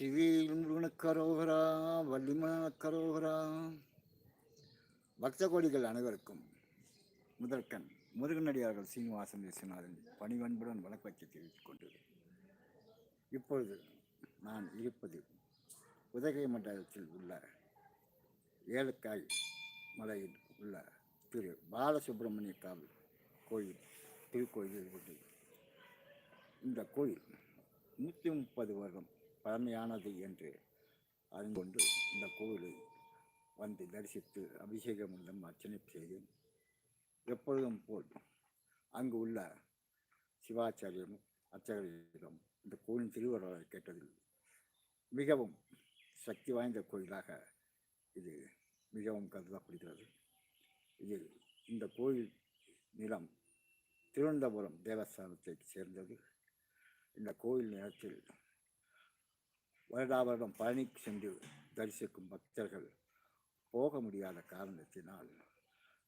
வெற்றிவேல் முருகனுக்கரோகரா வள்ளிமணக்கரோகரா பக்த கோடிகள் அனைவருக்கும் முதற்கண் முருகனடியார்கள் சீனிவாசன் விஸ்வநாதன் பணிவன்புடன் வழக்கத்தை தெரிவித்துக் கொண்டது இப்பொழுது நான் இருப்பது உதகை மண்டலத்தில் உள்ள ஏலக்காய் மலையில் உள்ள திரு பாலசுப்பிரமணிய காவல் கோயில் திருக்கோயில் உள்ளது. இந்த கோயில் நூற்றி முப்பது வருடம் பழமையானது என்று அறிந்து கொண்டு இந்த கோவிலை வந்து தரிசித்து அபிஷேகம் மூலம் அர்ச்சனை செய்தேன். எப்பொழுதும் போல் அங்கு உள்ள சிவாச்சாரியம் அர்ச்சகரிடம் இந்த கோயிலின் திருவருளை கேட்டதில் மிகவும் சக்தி வாய்ந்த கோயிலாக இது மிகவும் கருதப்படுகிறது. இது இந்த கோயில் நிலம் திருவனந்தபுரம் தேவஸ்தானத்தை சேர்ந்தது. இந்த கோயில் நிலத்தில் வருடா வருடம் பழனிக்கு சென்று தரிசிக்கும் பக்தர்கள் போக முடியாத காரணத்தினால்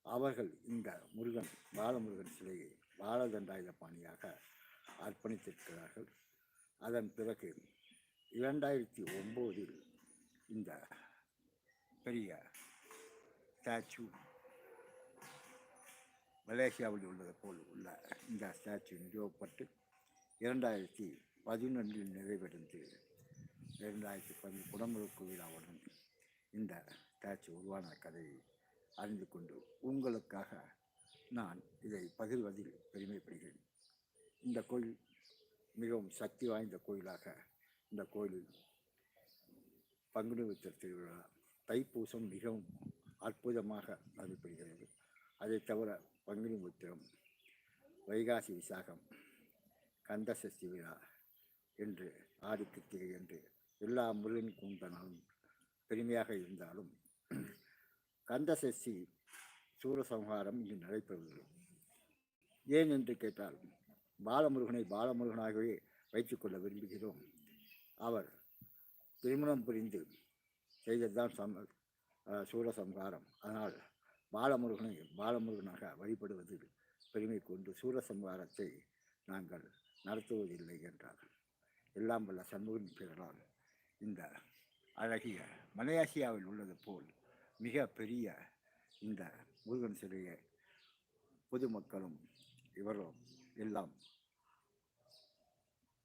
அவர்கள் இந்த முருகன் பாலமுருகன் சிலையை பாலதண்டாயுத பாணியாக அர்ப்பணித்திருக்கிறார்கள். அதன் பிறகு இரண்டாயிரத்தி ஒம்போதில் இந்த பெரிய ஸ்டாச்சு மலேசியாவில் உள்ளது போல் உள்ள இந்த ஸ்டாச்சு நிறுவப்பட்டு இரண்டாயிரத்தி பதினொன்றில் நிறைவடைந்து இரண்டாயிரத்தி பதினஞ்சு குடமுழுக்கு விழாவுடன் இந்த ஸ்டாச்சு உருவான கதையை அறிந்து கொண்டு உங்களுக்காக நான் இதை பகிர்வதில் பெருமைப்படுகிறேன். இந்த கோயில் மிகவும் சக்தி வாய்ந்த கோயிலாக இந்த கோயிலில் பங்குனி உத்திர திருவிழா தைப்பூசம் மிகவும் அற்புதமாக நடைபெறுகிறது. அதை தவிர பங்குனி உத்திரம் வைகாசி விசாகம் கந்தசஷ்டி விழா என்று ஆதிக்கிருத்திகை என்று எல்லா முருகன் கும்பனாலும் பெருமையாக இருந்தாலும் கந்தசஷ்டி சூரசம்ஹாரம் இங்கு நடைபெறுவதில்லை ஏன் என்று கேட்டால் பாலமுருகனை பாலமுருகனாகவே வைத்துக்கொள்ள விரும்புகிறோம். அவர் திருமணம் புரிந்து செய்ததுதான் சம் சூரசம்ஹாரம். அதனால் பாலமுருகனை பாலமுருகனாக வழிபடுவதில் பெருமை கொண்டு சூரசம்ஹாரத்தை நாங்கள் நடத்துவதில்லை என்றார். எல்லாம் வல்ல சண்முகன் பெயரால் இந்த அழகிய மலேசியாவில் உள்ளது போல் மிக பெரிய இந்த முருகன் சிலையை பொதுமக்களும் இவரும் எல்லாம்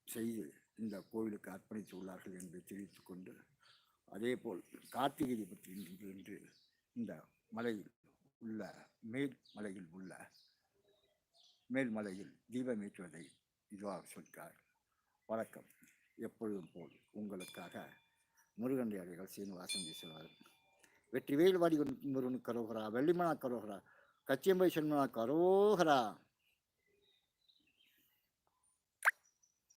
செய்து இந்த கோவிலுக்கு அர்ப்பணித்து உள்ளார்கள் என்று தெரிவித்து கொண்டு அதேபோல் கார்த்திகை தீபத்தில் என்று இந்த மலையில் உள்ள மேல் மலையில் உள்ள மேல்மலையில் தீபம் ஏற்றுவதை இதுவாக சொல்கிறார். வணக்கம். எப்பொழுதும் போல் உங்களுக்காக முருகன் அடிகள் சீனிவாசன் வீசுவார் வெற்றி வேல் வாடி முருகன் கரோகரா வெள்ளிமனா கரோகரா கச்சியம்பை சென்மனா கரோகரா.